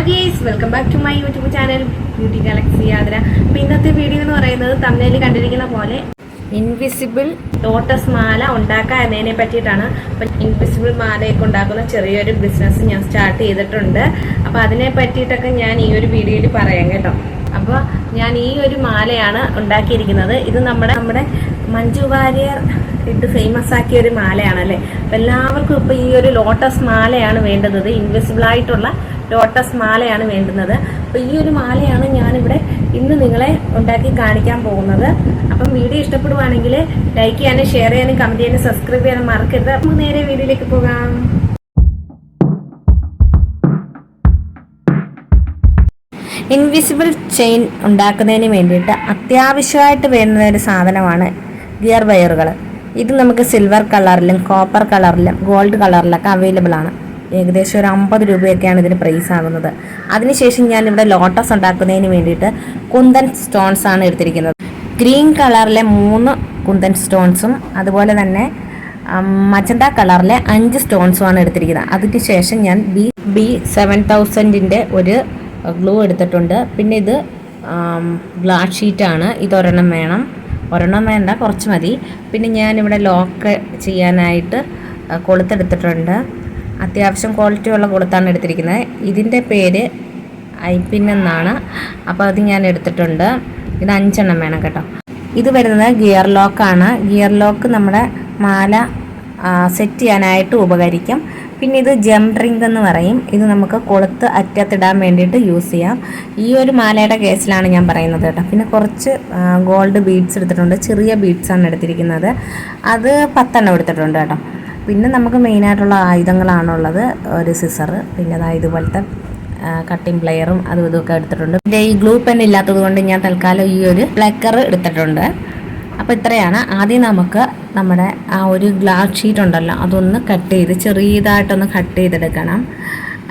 Hello guys welcome back to my YouTube channel beauty galaxy യാത്ര അപ്പോൾ ഇന്നത്തെ video എന്ന് പറയുന്നത് തമിഴിൽ കണ്ടിരിക്കുന്ന പോലെ ഇൻവിസിബിൾ ലോട്ടസ് മാല ഉണ്ടാക്കുക എന്നതിനെ പറ്റിയിട്ടാണ്. അപ്പം ഇൻവിസിബിൾ മാലയൊക്കെ ഉണ്ടാക്കുന്ന ചെറിയൊരു ബിസിനസ് ഞാൻ സ്റ്റാർട്ട് ചെയ്തിട്ടുണ്ട്. അപ്പോൾ അതിനെ പറ്റിയിട്ടൊക്കെ ഞാൻ ഈ ഒരു വീഡിയോയിൽ പറയാം കേട്ടോ. അപ്പോൾ ഞാൻ ഈ ഒരു മാലയാണ് ഉണ്ടാക്കിയിരിക്കുന്നത്. ഇത് നമ്മുടെ നമ്മുടെ മഞ്ജു വാര്യർ ഇട്ട് ഫേമസ് ആക്കിയ ഒരു മാലയാണ് അല്ലേ അപ്പം എല്ലാവർക്കും ഇപ്പോൾ ഈ ഒരു ലോട്ടസ് മാലയാണ് വേണ്ടുന്നത് ഇൻവിസിബിൾ ആയിട്ടുള്ള ലോട്ടസ് മാലയാണ് വേണ്ടുന്നത്. അപ്പോൾ ഈ ഒരു മാലയാണ് ഞാനിവിടെ ഇന്ന് നിങ്ങളെ ഉണ്ടാക്കി കാണിക്കാൻ പോകുന്നത്. അപ്പം വീഡിയോ ഇഷ്ടപ്പെടുവാണെങ്കിൽ ലൈക്ക് ചെയ്യാനും ഷെയർ ചെയ്യാനും കമന്റ് ചെയ്യാനും സബ്സ്ക്രൈബ് ചെയ്യാനും മറക്കരുത്. നമുക്ക് നേരെ വീഡിയോയിലേക്ക് പോകാം. ഇൻവിസിബിൾ ചെയിൻ ഉണ്ടാക്കുന്നതിന് വേണ്ടിയിട്ട് അത്യാവശ്യമായിട്ട് വേണ്ടുന്ന ഒരു സാധനമാണ് ഗിയർ വയറുകൾ. ഇത് നമുക്ക് സിൽവർ കളറിലും കോപ്പർ കളറിലും ഗോൾഡ് കളറിലൊക്കെ അവൈലബിൾ ആണ്. ഏകദേശം ഒരു അമ്പത് രൂപയൊക്കെയാണ് ഇതിന് പ്രൈസ് ആകുന്നത്. അതിനുശേഷം ഞാൻ ഇവിടെ ലോട്ടസ് ഉണ്ടാക്കുന്നതിന് വേണ്ടിയിട്ട് കുന്തൻ സ്റ്റോൺസ് ആണ് എടുത്തിരിക്കുന്നത്. ഗ്രീൻ കളറിലെ മൂന്ന് കുന്തൻ സ്റ്റോൺസും അതുപോലെ തന്നെ മജന്ത കളറിലെ അഞ്ച് സ്റ്റോൺസും ആണ് എടുത്തിരിക്കുന്നത്. അതിന് ശേഷം ഞാൻ ബി ബി സെവൻ തൗസൻഡിന്റെ ഒരു ഗ്ലൂ എടുത്തിട്ടുണ്ട്. പിന്നെ ഇത് ഗ്ലാസ് ഷീറ്റാണ് ഇതൊരെണ്ണം വേണം. ഒരെണ്ണം വേണ്ട കുറച്ച് മതി. പിന്നെ ഞാനിവിടെ ലോക്ക് ചെയ്യാനായിട്ട് കൊളുത്തെടുത്തിട്ടുണ്ട് അത്യാവശ്യം ക്വാളിറ്റി ഉള്ള കൊളുത്താണ് എടുത്തിരിക്കുന്നത്. ഇതിന്റെ പേര് ഐപ്പിൻ എന്നാണ്. അപ്പോൾ അത് ഞാൻ എടുത്തിട്ടുണ്ട്. ഇത് അഞ്ചെണ്ണം വേണം കേട്ടോ. ഇത് വരുന്നത് ഗിയർ ലോക്കാണ് ഗിയർ ലോക്ക് നമ്മുടെ മാല സെറ്റ് ചെയ്യാനായിട്ട് ഉപകരിക്കും. പിന്നെ ഇത് ജംപ് റിംഗ് എന്ന് പറയും. ഇത് നമുക്ക് കൊളുത്ത് അറ്റത്തിടാൻ വേണ്ടിയിട്ട് യൂസ് ചെയ്യാം. ഈ ഒരു മാലയുടെ കേസിലാണ് ഞാൻ പറയുന്നത് കേട്ടോ. പിന്നെ കുറച്ച് ഗോൾഡ് ബീഡ്സ് എടുത്തിട്ടുണ്ട്. ചെറിയ ബീഡ്സാണ് എടുത്തിരിക്കുന്നത്. അത് പത്തെണ്ണം എടുത്തിട്ടുണ്ട് കേട്ടോ. പിന്നെ നമുക്ക് മെയിനായിട്ടുള്ള ആയുധങ്ങളാണുള്ളത് ഒരു സിസർ പിന്നെ അതായത് ഇതുപോലത്തെ കട്ടിംഗ് പ്ലെയറും അതും ഇതൊക്കെ എടുത്തിട്ടുണ്ട്. പിന്നെ ഈ ഗ്ലൂ പെൻ ഇല്ലാത്തത് കൊണ്ട് ഞാൻ തൽക്കാലം ഈ ഒരു പ്ലക്കർ എടുത്തിട്ടുണ്ട്. അപ്പോൾ ഇത്രയാണ്. ആദ്യം നമുക്ക് നമ്മുടെ ആ ഒരു ഗ്ലാസ് ഷീറ്റ് ഉണ്ടല്ലോ അതൊന്ന് കട്ട് ചെയ്ത് ചെറിയതായിട്ടൊന്ന് കട്ട് ചെയ്തെടുക്കണം.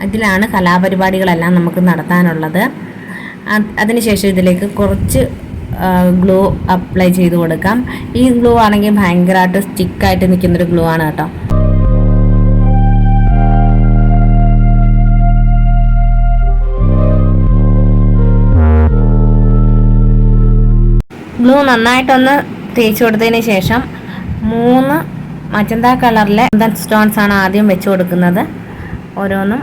ഇതിലാണ് കലാപരിപാടികളെല്ലാം നമുക്ക് നടത്താനുള്ളത്. അതിനുശേഷം ഇതിലേക്ക് കുറച്ച് ഗ്ലൂ അപ്ലൈ ചെയ്ത് കൊടുക്കാം. ഈ ഗ്ലൂ ആണെങ്കിൽ ഭയങ്കരമായിട്ട് സ്റ്റിക്കായിട്ട് നിൽക്കുന്നൊരു ഗ്ലൂ ആണ് കേട്ടോ. ഗ്ലൂ നന്നായിട്ടൊന്ന് തേച്ച് കൊടുത്തതിന് ശേഷം മൂന്ന് മജന്ത കളറിലെ സ്റ്റോൺസ് ആണ് ആദ്യം വെച്ച് കൊടുക്കുന്നത്. ഓരോന്നും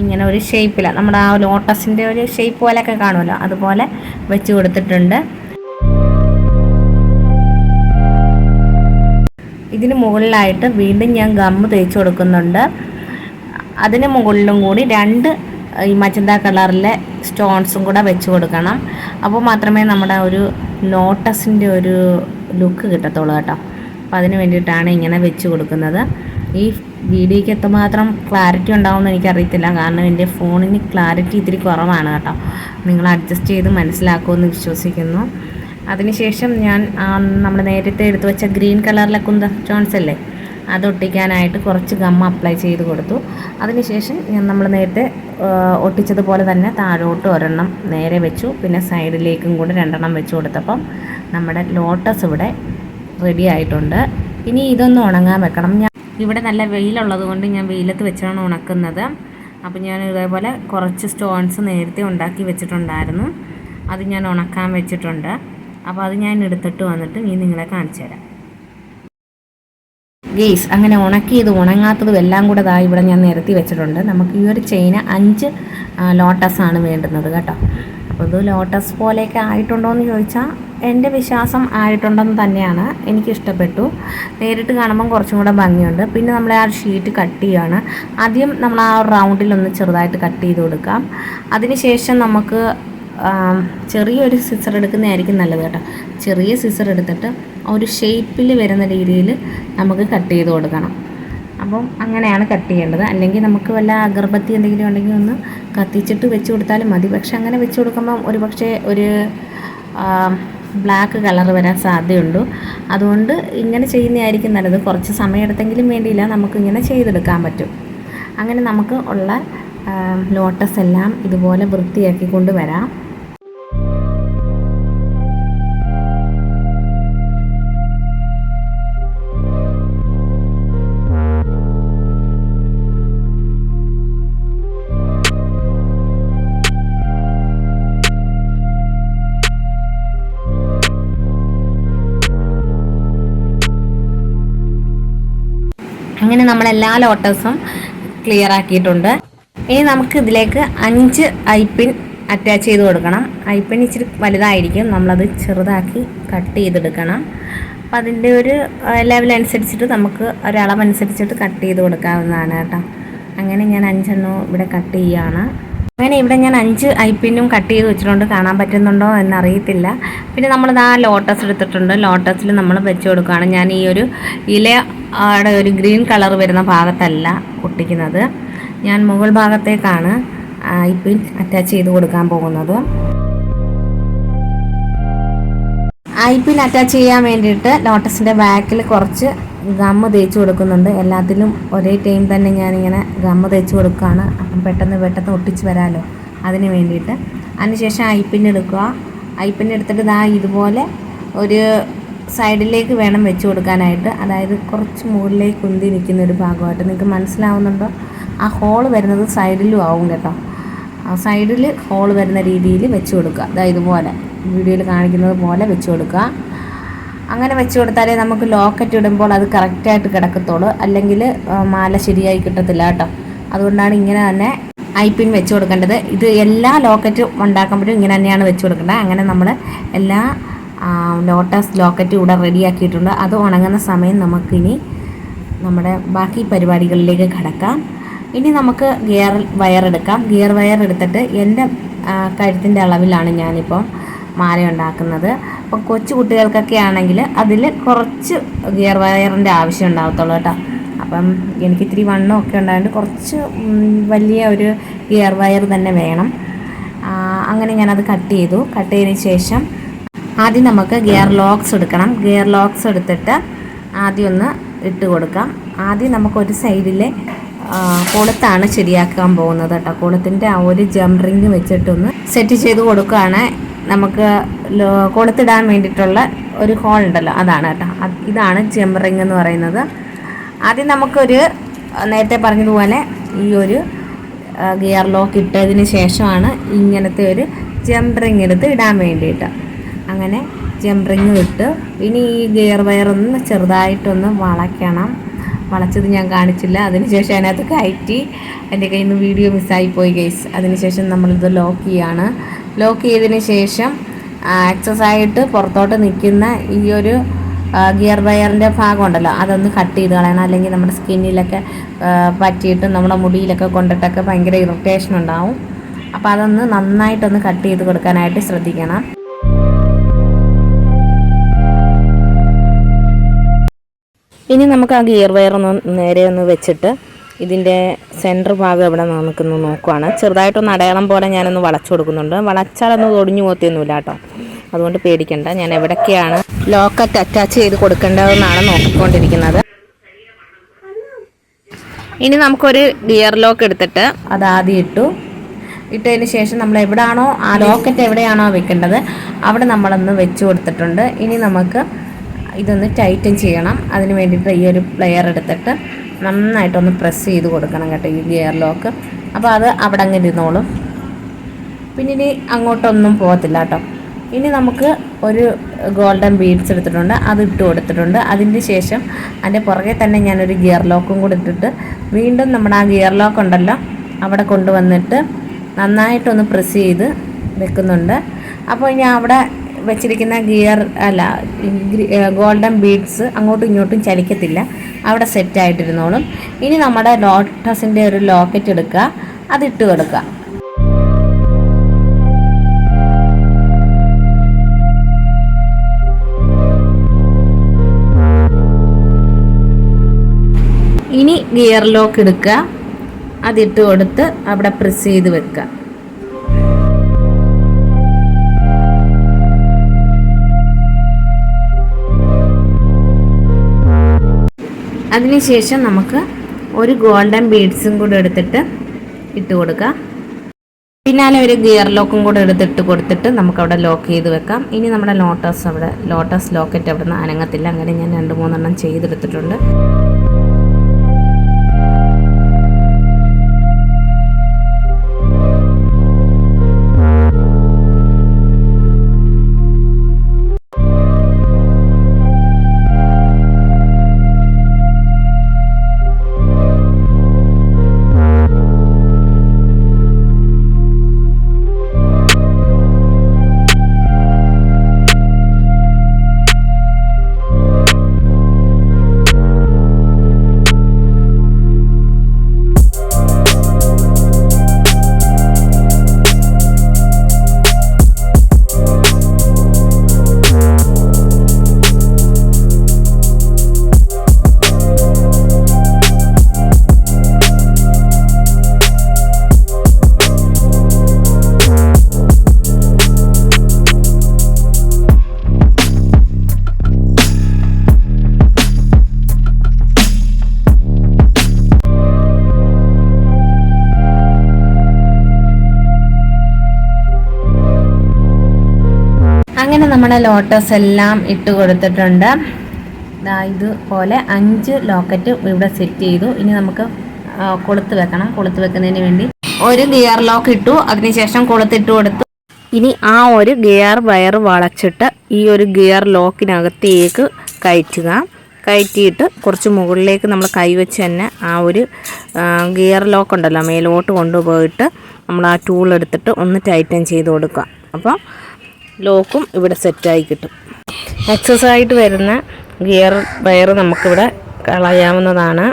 ഇങ്ങനെ ഒരു ഷേപ്പിലാണ് നമ്മുടെ ആ ലോട്ടസിന്റെ ഒരു ഷേപ്പ് പോലെയൊക്കെ കാണുമല്ലോ. അതുപോലെ വെച്ച് കൊടുത്തിട്ടുണ്ട്. ഇതിന് മുകളിലായിട്ട് വീണ്ടും ഞാൻ ഗമ്മ് തേച്ച് കൊടുക്കുന്നുണ്ട്. അതിന് മുകളിലും കൂടി രണ്ട് ഈ മജന്ത കളറിലെ സ്റ്റോൺസും കൂടെ വെച്ച് കൊടുക്കണം. അപ്പോൾ മാത്രമേ നമ്മുടെ ഒരു ലോട്ടസിന്റെ ഒരു ലുക്ക് കിട്ടത്തുള്ളൂ കേട്ടോ. അപ്പോൾ അതിന് വേണ്ടിയിട്ടാണ് ഇങ്ങനെ വെച്ച് കൊടുക്കുന്നത്. ഈ വീഡിയോയ്ക്ക് എത്രമാത്രം ക്ലാരിറ്റി ഉണ്ടാവുമെന്ന് എനിക്കറിയത്തില്ല. കാരണം എന്റെ ഫോണിന് ക്ലാരിറ്റി ഇത്തിരി കുറവാണ് കേട്ടോ. നിങ്ങൾ അഡ്ജസ്റ്റ് ചെയ്ത് മനസ്സിലാക്കുമെന്ന് വിശ്വസിക്കുന്നു. അതിനുശേഷം ഞാൻ നമ്മൾ നേരത്തെ എടുത്തു വെച്ച ഗ്രീൻ കളറിലെ കുന്ത സ്റ്റോൺസ് അല്ലേ? അത് ഒട്ടിക്കാനായിട്ട് കുറച്ച് ഗം അപ്ലൈ ചെയ്ത് കൊടുത്തു. അതിനുശേഷം ഞാൻ നമ്മൾ നേരത്തെ ഒട്ടിച്ചതുപോലെ തന്നെ താഴോട്ട് ഒരെണ്ണം നേരെ വെച്ചു. പിന്നെ സൈഡിലേക്കും കൂടെ രണ്ടെണ്ണം വെച്ചു കൊടുത്തപ്പം നമ്മുടെ ലോട്ടസ് ഇവിടെ റെഡി ആയിട്ടുണ്ട്. ഇനി ഇതൊന്ന് ഉണങ്ങാൻ വെക്കണം. ഇവിടെ നല്ല വെയിലുള്ളത് കൊണ്ട് ഞാൻ വെയിലത്ത് വെച്ചാണ് ഉണക്കുന്നത്. അപ്പോൾ ഞാൻ ഇതേപോലെ കുറച്ച് സ്റ്റോൺസ് നേരത്തെ ഉണ്ടാക്കി വെച്ചിട്ടുണ്ടായിരുന്നു. അത് ഞാൻ ഉണക്കാൻ വെച്ചിട്ടുണ്ട്. അപ്പോൾ അത് ഞാൻ എടുത്തിട്ട് വന്നിട്ട് ഇനി നിങ്ങളെ കാണിച്ചു തരാം. ഗെയ്സ് അങ്ങനെ ഉണക്കിയത് ഉണങ്ങാത്തതും എല്ലാം കൂടെ ദാ ഇവിടെ ഞാൻ നിരത്തി വെച്ചിട്ടുണ്ട്. നമുക്ക് ഈ ഒരു ചെയിന് അഞ്ച് ലോട്ടസ് ആണ് വേണ്ടുന്നത് കേട്ടോ. അപ്പോൾ ഇത് ലോട്ടസ് പോലെയൊക്കെ ആയിട്ടുണ്ടോ എന്ന് ചോദിച്ചാൽ എന്റെ വിശ്വാസം ആയിട്ടുണ്ടെന്ന് തന്നെയാണ് എനിക്കിഷ്ടപ്പെട്ടു. നേരിട്ട് കാണുമ്പം കുറച്ചും കൂടെ ഭംഗിയുണ്ട്. പിന്നെ നമ്മൾ ആ ഷീറ്റ് കട്ട് ചെയ്യുകയാണ് ആദ്യം നമ്മൾ ആ റൗണ്ടിലൊന്ന് ചെറുതായിട്ട് കട്ട് ചെയ്ത് കൊടുക്കാം. അതിനുശേഷം നമുക്ക് ചെറിയൊരു സിസർ എടുക്കുന്നതായിരിക്കും നല്ലത് കേട്ടോ. ചെറിയ സിസർ എടുത്തിട്ട് ഒരു ഷേപ്പിൽ വരുന്ന രീതിയിൽ നമുക്ക് കട്ട് ചെയ്ത് കൊടുക്കണം. അപ്പം അങ്ങനെയാണ് കട്ട് ചെയ്യേണ്ടത്. അല്ലെങ്കിൽ നമുക്ക് വല്ല അഗർബത്തി എന്തെങ്കിലും ഉണ്ടെങ്കിൽ ഒന്ന് കത്തിച്ചിട്ട് വെച്ച് കൊടുത്താലും മതി. പക്ഷെ അങ്ങനെ വെച്ച് കൊടുക്കുമ്പം ഒരു പക്ഷേ ഒരു ബ്ലാക്ക് കളർ വരാൻ സാധ്യതയുണ്ട് അതുകൊണ്ട് ഇങ്ങനെ ചെയ്യുന്നതായിരിക്കും നല്ലത്. കുറച്ച് സമയമെടുത്തെങ്കിലും വേണ്ടിയില്ല. നമുക്ക് ഇങ്ങനെ ചെയ്തെടുക്കാൻ പറ്റും. അങ്ങനെ നമുക്ക് ഉള്ള ലോട്ടസ് എല്ലാം ഇതുപോലെ വൃത്തിയാക്കി കൊണ്ടുവരാം അങ്ങനെ നമ്മൾ എല്ലാ ലോട്ടസും ക്ലിയർ ആക്കിയിട്ടുണ്ട്. ഇനി നമുക്ക് ഇതിലേക്ക് അഞ്ച് ഐപ്പിൻ അറ്റാച്ച് ചെയ്ത് കൊടുക്കണം. ഐപ്പിൻ ഇച്ചിരി വലുതായിരിക്കും. നമ്മളത് ചെറുതാക്കി കട്ട് ചെയ്തെടുക്കണം. അപ്പം അതിന്റെ ഒരു ലെവൽ അനുസരിച്ചിട്ട് നമുക്ക് ഒരളവനുസരിച്ചിട്ട് കട്ട് ചെയ്ത് കൊടുക്കാവുന്നതാണ് കേട്ടോ. അങ്ങനെ ഞാൻ അഞ്ചെണ്ണം ഇവിടെ കട്ട് ചെയ്യുകയാണ് അങ്ങനെ ഇവിടെ ഞാൻ അഞ്ച് ഐ പിന്നും കട്ട് ചെയ്ത് വെച്ചിട്ടുണ്ട്. കാണാൻ പറ്റുന്നുണ്ടോ എന്നറിയത്തില്ല. പിന്നെ നമ്മളിത് ആ ലോട്ടസ് എടുത്തിട്ടുണ്ട്. ലോട്ടസിൽ നമ്മൾ വെച്ച് കൊടുക്കുകയാണ്. ഞാൻ ഈ ഒരു ഇല ഇലയുടെ ഒരു ഗ്രീൻ കളർ വരുന്ന ഭാഗത്തല്ല ഒട്ടിക്കുന്നത്. ഞാൻ മുകൾ ഭാഗത്തേക്കാണ് ഐ പിൻ അറ്റാച്ച് ചെയ്ത് കൊടുക്കാൻ പോകുന്നത്. ഐ പിൻ അറ്റാച്ച് ചെയ്യാൻ വേണ്ടിയിട്ട് ലോട്ടസിന്റെ ബാക്കിൽ കുറച്ച് ഗമ്മ് തേച്ച് കൊടുക്കുന്നുണ്ട്. എല്ലാത്തിലും ഒരേ ടൈം തന്നെ ഞാനിങ്ങനെ ഗമ്മ തേച്ച് കൊടുക്കുകയാണ് അപ്പം പെട്ടെന്ന് പെട്ടെന്ന് ഒട്ടിച്ച് വരാമല്ലോ അതിന് വേണ്ടിയിട്ട്. അതിനുശേഷം ഐപ്പിൻ എടുക്കുക. ഐപ്പിൻ എടുത്തിട്ട് ദാ ഇതുപോലെ ഒരു സൈഡിലേക്ക് വേണം വെച്ച് കൊടുക്കാനായിട്ട്. അതായത് കുറച്ച് മുകളിലേക്ക് കുന്തി നിൽക്കുന്ന ഒരു ഭാഗമായിട്ട്. നിങ്ങൾക്ക് മനസ്സിലാവുന്നുണ്ടോ? ആ ഹോൾ വരുന്നത് സൈഡിലും ആവും കേട്ടോ. ആ സൈഡിൽ ഹോൾ വരുന്ന രീതിയിൽ വെച്ച് കൊടുക്കുക. അതായത് ഇതുപോലെ. വീഡിയോയിൽ കാണിക്കുന്നത് പോലെ വെച്ച് കൊടുക്കുക. അങ്ങനെ വെച്ച് കൊടുത്താലേ നമുക്ക് ലോക്കറ്റ് ഇടുമ്പോൾ അത് കറക്റ്റായിട്ട് കിടക്കത്തുള്ളൂ. അല്ലെങ്കിൽ മാല ശരിയായി കിട്ടത്തില്ല കേട്ടോ. അതുകൊണ്ടാണ് ഇങ്ങനെ തന്നെ ഐ പിൻ വെച്ച് കൊടുക്കേണ്ടത്. ഇത് എല്ലാ ലോക്കറ്റും ഉണ്ടാക്കുമ്പോഴും ഇങ്ങനെ തന്നെയാണ് വെച്ച് കൊടുക്കേണ്ടത്. അങ്ങനെ നമ്മൾ എല്ലാ ലോട്ടസ് ലോക്കറ്റും ഇവിടെ റെഡിയാക്കിയിട്ടുണ്ട് അത് ഉണങ്ങുന്ന സമയം നമുക്കിനി നമ്മുടെ ബാക്കി പരിപാടികളിലേക്ക് കടക്കാം. ഇനി നമുക്ക് ഗിയർ വയർ എടുക്കാം. ഗിയർ വയർ എടുത്തിട്ട് എന്റെ കഴുത്തിന്റെ അളവിലാണ് ഞാനിപ്പോൾ മാല ഉണ്ടാക്കുന്നത്. അപ്പം കൊച്ചു കുട്ടികൾക്കൊക്കെ ആണെങ്കിൽ അതിൽ കുറച്ച് ഗിയർ വയറിന്റെ ആവശ്യം ഉണ്ടാകത്തുള്ളൂ കേട്ടോ. അപ്പം എനിക്ക് ഇത്തിരി വണ്ണം ഒക്കെ ഉണ്ടായതുകൊണ്ട് കുറച്ച് വലിയ ഒരു ഗിയർ വയർ തന്നെ വേണം. അങ്ങനെ ഞാനത് കട്ട് ചെയ്തു. കട്ട് ചെയ്തതിന് ശേഷം ആദ്യം നമുക്ക് ഗിയർ ലോക്സ് എടുക്കണം. ഗിയർ ലോക്സ് എടുത്തിട്ട് ആദ്യം ഒന്ന് ഇട്ട് കൊടുക്കാം. ആദ്യം നമുക്കൊരു സൈഡിലെ കൊളുത്താണ് ശരിയാക്കാൻ പോകുന്നത് കേട്ടോ. കൊളുത്തിന്റെ ആ ഒരു ജംറിങ് റിങ് വെച്ചിട്ടൊന്ന് സെറ്റ് ചെയ്ത് കൊടുക്കുകയാണ്. നമുക്ക് കൊളുത്തിടാൻ വേണ്ടിയിട്ടുള്ള ഒരു ഹോൾ ഉണ്ടല്ലോ അതാണ് കേട്ടോ. ഇതാണ് ചെമ്പറിങ് എന്ന് പറയുന്നത്. ആദ്യം നമുക്കൊരു നേരത്തെ പറഞ്ഞതുപോലെ ഈ ഒരു ഗിയർ ലോക്ക് ഇട്ടതിന് ശേഷമാണ് ഇങ്ങനത്തെ ഒരു ജംപ് എടുത്ത് ഇടാൻ വേണ്ടിയിട്ട്. അങ്ങനെ ജംപ് ഇട്ട് ഇനി ഈ ഗിയർ വയർ ഒന്ന് ചെറുതായിട്ടൊന്ന് വളയ്ക്കണം. വളച്ചത് ഞാൻ കാണിച്ചില്ല. അതിനുശേഷം അതിനകത്ത് കയറ്റി എന്റെ കയ്യിൽ നിന്ന് വീഡിയോ മിസ്സായി പോയി ഗൈസ് അതിനുശേഷം നമ്മളിത് ലോക്ക് ചെയ്യാണ്. ലോക്ക് ചെയ്തതിന് ശേഷം ആക്സസ് ആയിട്ട് പുറത്തോട്ട് നിൽക്കുന്ന ഈ ഒരു ഗിയർ വയറിന്റെ ഭാഗം ഉണ്ടല്ലോ അതൊന്ന് കട്ട് ചെയ്ത് കളയണം. അല്ലെങ്കിൽ നമ്മുടെ സ്കിന്നിലൊക്കെ പറ്റിയിട്ട് നമ്മുടെ മുടിയിലൊക്കെ കൊണ്ടിട്ടൊക്കെ ഭയങ്കര ഇറിറ്റേഷൻ ഉണ്ടാവും. അപ്പോൾ അതൊന്ന് നന്നായിട്ടൊന്ന് കട്ട് ചെയ്ത് കൊടുക്കാനായിട്ട് ശ്രദ്ധിക്കണം. ഇനി നമുക്ക് ആ ഗിയർ വയർ ഒന്ന് നേരെ ഒന്ന് വെച്ചിട്ട് ഇതിന്റെ സെന്റർ ഭാഗം എവിടെ നമുക്കൊന്ന് നോക്കുവാണ്. ചെറുതായിട്ടൊന്ന് അടയാളം പോലെ ഞാനൊന്ന് വളച്ചു കൊടുക്കുന്നുണ്ട്. വളച്ചാലൊന്നും ഒടിഞ്ഞു പോത്തിയൊന്നുമില്ല കേട്ടോ. അതുകൊണ്ട് പേടിക്കണ്ട. ഞാൻ എവിടൊക്കെയാണ് ലോക്കറ്റ് അറ്റാച്ച് ചെയ്ത് കൊടുക്കേണ്ടതെന്നാണ് നോക്കിക്കൊണ്ടിരിക്കുന്നത്. ഇനി നമുക്കൊരു ഗിയർ ലോക്ക് എടുത്തിട്ട് അത് ആദ്യം ഇട്ടു. ഇട്ടതിന് ശേഷം നമ്മൾ എവിടെയാണോ ആ ലോക്കറ്റ് എവിടെയാണോ വെക്കേണ്ടത് അവിടെ നമ്മളൊന്ന് വെച്ച് കൊടുത്തിട്ടുണ്ട്. ഇനി നമുക്ക് ഇതൊന്ന് ടൈറ്റൻ ചെയ്യണം. അതിന് വേണ്ടിയിട്ട് ഈ ഒരു പ്ലെയർ എടുത്തിട്ട് നന്നായിട്ടൊന്ന് പ്രസ് ചെയ്ത് കൊടുക്കണം കേട്ടോ ഈ ഗിയർ ലോക്ക് അപ്പോൾ അത് അവിടെ അങ്ങനെ ഇരുന്നോളും. പിന്നെ ഇനി അങ്ങോട്ടൊന്നും പോകത്തില്ല കേട്ടോ. ഇനി നമുക്ക് ഒരു ഗോൾഡൻ ബീഡ്സ് എടുത്തിട്ടുണ്ട്. അത് ഇട്ട് കൊടുത്തിട്ടുണ്ട്. അതിന്റെ ശേഷം അതിന്റെ പുറകെ തന്നെ ഞാനൊരു ഗിയർ ലോക്കും കൂടി ഇട്ടിട്ട് വീണ്ടും നമ്മുടെ ആ ഗിയർ ലോക്ക് ഉണ്ടല്ലോ അവിടെ കൊണ്ടുവന്നിട്ട് നന്നായിട്ടൊന്ന് പ്രസ് ചെയ്ത് വെക്കുന്നുണ്ട്. അപ്പോൾ ഇനി അവിടെ വെച്ചിരിക്കുന്ന ഗിയർ അല്ല ഗോൾഡൻ ബീഡ്സ് അങ്ങോട്ടും ഇങ്ങോട്ടും ചലിക്കത്തില്ല. അവിടെ സെറ്റ് ആയിട്ടിരുന്നോളും. ഇനി നമ്മുടെ ലോട്ടസിന്റെ ഒരു ലോക്കറ്റ് എടുക്കുക. അതിട്ട് കൊടുക്കുക. ഇനി ഗിയർ ലോക്ക് എടുക്കുക. അതിട്ട് കൊടുത്ത് അവിടെ പ്രസ് ചെയ്ത് വെക്കുക. അതിനുശേഷം നമുക്ക് ഒരു ഗോൾഡൻ ബീഡ്സും കൂടെ എടുത്തിട്ട് ഇട്ട് കൊടുക്കാം. പിന്നാലെ ഒരു ഗിയർ ലോക്കും കൂടെ എടുത്തിട്ട് കൊടുത്തിട്ട് നമുക്ക് അവിടെ ലോക്ക് ചെയ്ത് വെക്കാം. ഇനി നമ്മുടെ ലോട്ടസ് അവിടെ ലോട്ടസ് ലോക്കറ്റ് അവിടെ നിന്ന് അനങ്ങത്തില്ല. അങ്ങനെ ഞാൻ രണ്ട് മൂന്നെണ്ണം ചെയ്തെടുത്തിട്ടുണ്ട്. അങ്ങനെ നമ്മുടെ ലോട്ടസ് എല്ലാം ഇട്ട് കൊടുത്തിട്ടുണ്ട്. ഇതുപോലെ അഞ്ച് ലോക്കറ്റ് ഇവിടെ സെറ്റ് ചെയ്തു. ഇനി നമുക്ക് കൊളുത്ത് വെക്കണം. കൊളുത്ത് വെക്കുന്നതിന് വേണ്ടി ഒരു ഗിയർ ലോക്ക് ഇട്ടു. അതിനുശേഷം കൊളുത്തിട്ട് കൊടുത്തു. ഇനി ആ ഒരു ഗിയർ വയർ വളച്ചിട്ട് ഈ ഒരു ഗിയർ ലോക്കിനകത്തേക്ക് കയറ്റുക. കയറ്റിയിട്ട് കുറച്ച് മുകളിലേക്ക് നമ്മൾ കൈവച്ച് തന്നെ ആ ഒരു ഗിയർ ലോക്ക് ഉണ്ടല്ലോ മേലോട്ട് കൊണ്ടുപോയിട്ട് നമ്മൾ ആ ടൂൾ എടുത്തിട്ട് ഒന്ന് ടൈറ്റൻ ചെയ്ത് കൊടുക്കുക. അപ്പോൾ ലോക്കും ഇവിടെ സെറ്റായി കിട്ടും. എക്സസ് ആയിട്ട് വരുന്ന ഗിയർ വയർ നമുക്കിവിടെ കളയാവുന്നതാണ്.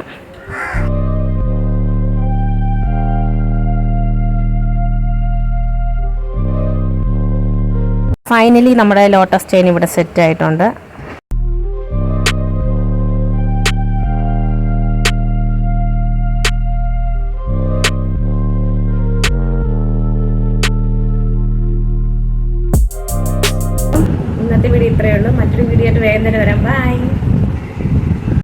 ഫൈനലി നമ്മുടെ ലോട്ടസ് ചെയിൻ ഇവിടെ സെറ്റ് ആയിട്ടുണ്ട്.